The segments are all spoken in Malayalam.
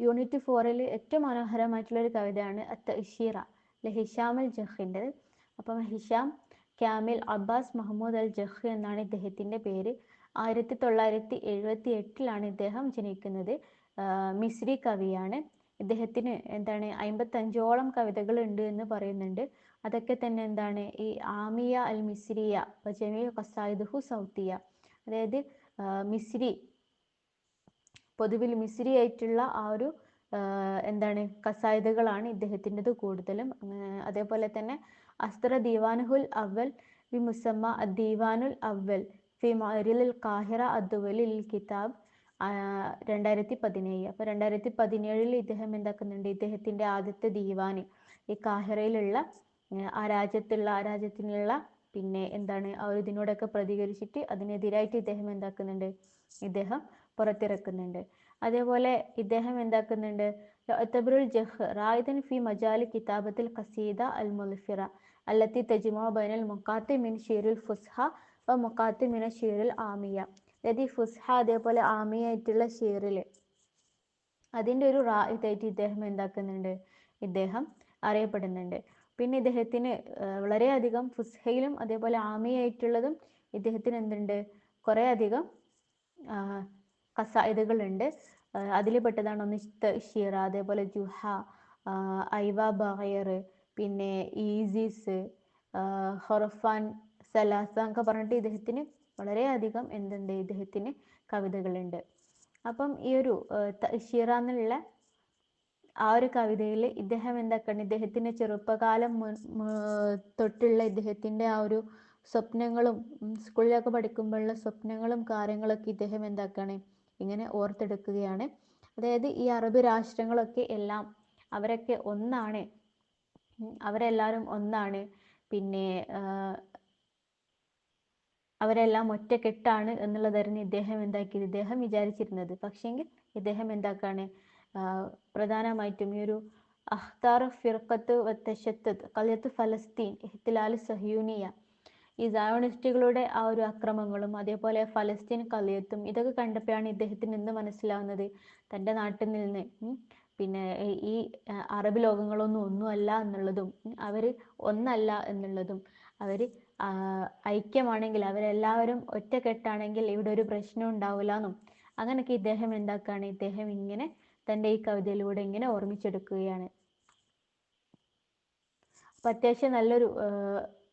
യൂണിറ്റ് ഫോറിൽ ഏറ്റവും മനോഹരമായിട്ടുള്ള ഒരു കവിതയാണ് അത്തഇഷീറ അല്ലെ ഹിഷാം അൽ ജഹിന്റെ അപ്പം Hisham Kamil Abbas Mahmoud al Jah എന്നാണ് ഇദ്ദേഹത്തിന്റെ പേര്. ആയിരത്തി തൊള്ളായിരത്തി എഴുപത്തി എട്ടിലാണ് ഇദ്ദേഹം ജനിക്കുന്നത്. മിസ്രി കവിയാണ്. ഇദ്ദേഹത്തിന് എന്താണ് അമ്പത്തഞ്ചോളം കവിതകൾ ഉണ്ട് എന്ന് പറയുന്നുണ്ട്. അതൊക്കെ തന്നെ എന്താണ് ഈ ആമിയ അൽ മിസ്രിയ ജമീ ഖസായിദുഹു സൗത്തിയ. അതായത് മിസ്രി പൊതുവിൽ മിസ്രി ആയിട്ടുള്ള ആ ഒരു എന്താണ് കസായതകളാണ് ഇദ്ദേഹത്തിന്റെത് കൂടുതലും. അതേപോലെ തന്നെ അസ്ത്ര ദീവാനുഹുൽ അവൽ വി മുസമ്മ ദീവാനുൽ അവൽ ഫി മരിൽ കാഹിറ അദ്വലിൽ കിതാബ് രണ്ടായിരത്തി പതിനേഴ് അപ്പോൾ രണ്ടായിരത്തി പതിനേഴിൽ ഇദ്ദേഹം എന്താക്കുന്നുണ്ട്? ഇദ്ദേഹത്തിന്റെ ആദ്യത്തെ ദീവാന് ഈ കാഹിറയിലുള്ള ആ രാജ്യത്തുള്ള ആ രാജ്യത്തിനുള്ള പിന്നെ എന്താണ് ആ ഒരു ഇതിനോടൊക്കെ പ്രതികരിച്ചിട്ട് അതിനെതിരായിട്ട് ഇദ്ദേഹം എന്താക്കുന്നുണ്ട്? ഇദ്ദേഹം പുറത്തിറക്കുന്നുണ്ട്. അതേപോലെ ഇദ്ദേഹം എന്താക്കുന്നുണ്ട്? യഅ്തബിറുൽ ജഹ് റായിദൻ ഫി മജാലി കിതാബത്തിൽ ഖസീദ അൽ മുൽഫിറ അല്ലത്തി തജ്മോ ബൈനൽ മുക്കാത്തി മിൻ ഷീറുൽ ഫുസ്ഹ വ മുഖാത്തി മിന ഷീറുൽ ആമിയ. അതായത് ഈ ഫുസ്ഹ അതേപോലെ ആമിയ ആയിട്ടുള്ള ഷീറിൽ അതിന്റെ ഒരു റായിദായിട്ട് ഇദ്ദേഹം എന്താക്കുന്നുണ്ട്? ഇദ്ദേഹം അറിയപ്പെടുന്നുണ്ട്. പിന്നെ ഇദ്ദേഹത്തിന് വളരെയധികം ഫുസ്ഹയിലും അതേപോലെ ആമിയായിട്ടുള്ളതും ഇദ്ദേഹത്തിന് എന്തുണ്ട്? കുറേ അധികം കസായിദുകളുണ്ട്. അതിൽ പെട്ടതാണ് ഒന്ന് ഷീറ അതേപോലെ ജുഹ ഐവ ബഹയർ പിന്നെ ഈസിസ് ഹൊറഫാൻ സലാസ എന്നൊക്കെ പറഞ്ഞിട്ട് ഇദ്ദേഹത്തിന് വളരെയധികം എന്തുണ്ട്? ഇദ്ദേഹത്തിന് കവിതകളുണ്ട്. അപ്പം ഈ ഒരു ഷീറ എന്നുള്ള ആ ഒരു കവിതയിൽ ഇദ്ദേഹം എന്താക്കണം ഇദ്ദേഹത്തിന്റെ ചെറുപ്പകാലം തൊട്ടുള്ള ഇദ്ദേഹത്തിന്റെ ആ ഒരു സ്വപ്നങ്ങളും സ്കൂളിലൊക്കെ പഠിക്കുമ്പോഴുള്ള സ്വപ്നങ്ങളും കാര്യങ്ങളൊക്കെ ഇദ്ദേഹം എന്താക്കാണ് ഇങ്ങനെ ഓർത്തെടുക്കുകയാണ്. അതായത് ഈ അറബ് രാഷ്ട്രങ്ങളൊക്കെ എല്ലാം അവരൊക്കെ ഒന്നാണ്. അവരെല്ലാവരും ഒന്നാണ്. പിന്നെ അവരെല്ലാം ഒറ്റക്കെട്ടാണ് എന്നുള്ളതായിരുന്നു ഇദ്ദേഹം എന്താക്കിയത്? ഇദ്ദേഹം വിചാരിച്ചിരുന്നത്. പക്ഷേങ്കിൽ ഇദ്ദേഹം എന്താക്കാണ് പ്രധാനമായിട്ടും ഈ ഒരു അഖ്താർ ഫിർക്കത്ത് വത്തശത്തത് കലിയത്ത് ഫലസ്തീൻ ഇഹ്തിലാൽ സഹ്യൂനിയ ഈ സയോണിസ്റ്റുകളുടെ ആ ഒരു അക്രമങ്ങളും അതേപോലെ ഫലസ്തീൻ കലിയത്തും ഇതൊക്കെ കണ്ടപ്പോഴാണ് ഇദ്ദേഹത്തിന് എന്ത് മനസ്സിലാവുന്നത് തന്റെ നാട്ടിൽ നിന്ന്. പിന്നെ ഈ- അറബ് ലോകങ്ങളൊന്നും ഒന്നുമല്ല എന്നുള്ളതും അവർ ഒന്നല്ല എന്നുള്ളതും അവർ ഐക്യമാണെങ്കിൽ അവരെല്ലാവരും ഒറ്റക്കെട്ടാണെങ്കിൽ ഇവിടെ ഒരു പ്രശ്നം ഉണ്ടാവില്ല എന്നും അങ്ങനെയൊക്കെ ഇദ്ദേഹം എന്താക്കുകയാണ് ഇദ്ദേഹം ഇങ്ങനെ തന്റെ ഈ കവിതയിലൂടെ ഇങ്ങനെ ഓർമ്മിച്ചെടുക്കുകയാണ്. അപ്പം അത്യാവശ്യം നല്ലൊരു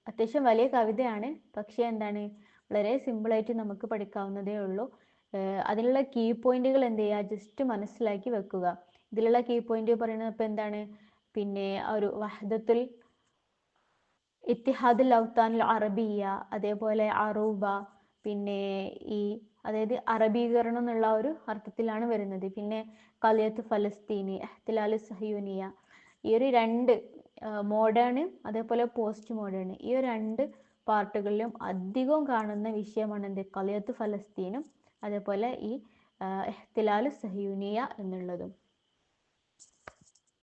അത്യാവശ്യം വലിയ കവിതയാണ്. പക്ഷെ എന്താണ് വളരെ സിമ്പിളായിട്ട് നമുക്ക് പഠിക്കാവുന്നതേ ഉള്ളൂ. അതിലുള്ള കീ പോയിന്റുകൾ എന്ത് ചെയ്യുക? ജസ്റ്റ് മനസ്സിലാക്കി വെക്കുക. ഇതിലുള്ള കീ പോയിന്റ് പറയുന്നത് ഇപ്പം എന്താണ്? പിന്നെ ഒരു വഹദത്തുൽ ഇത്തിഹാദുൽ ഔത്താനുൽ അറബിയ അതേപോലെ അറൂബ പിന്നെ ഈ അതായത് അറബീകരണം എന്നുള്ള ഒരു അർത്ഥത്തിലാണ് വരുന്നത്. പിന്നെ കലിയത്ത് ഫലസ്തീനി എഹ്തിലാൽ സഹയൂനിയ ഈ ഒരു രണ്ട് മോഡേൺ അതേപോലെ പോസ്റ്റ് മോഡേൺ ഈ രണ്ട് പാർട്ടുകളിലും അധികവും കാണുന്ന വിഷയമാണ് എന്ത്? കലിയത്ത് ഫലസ്തീനും അതേപോലെ ഈ എഹ്തിലാൽ സഹയൂനിയ എന്നുള്ളതും.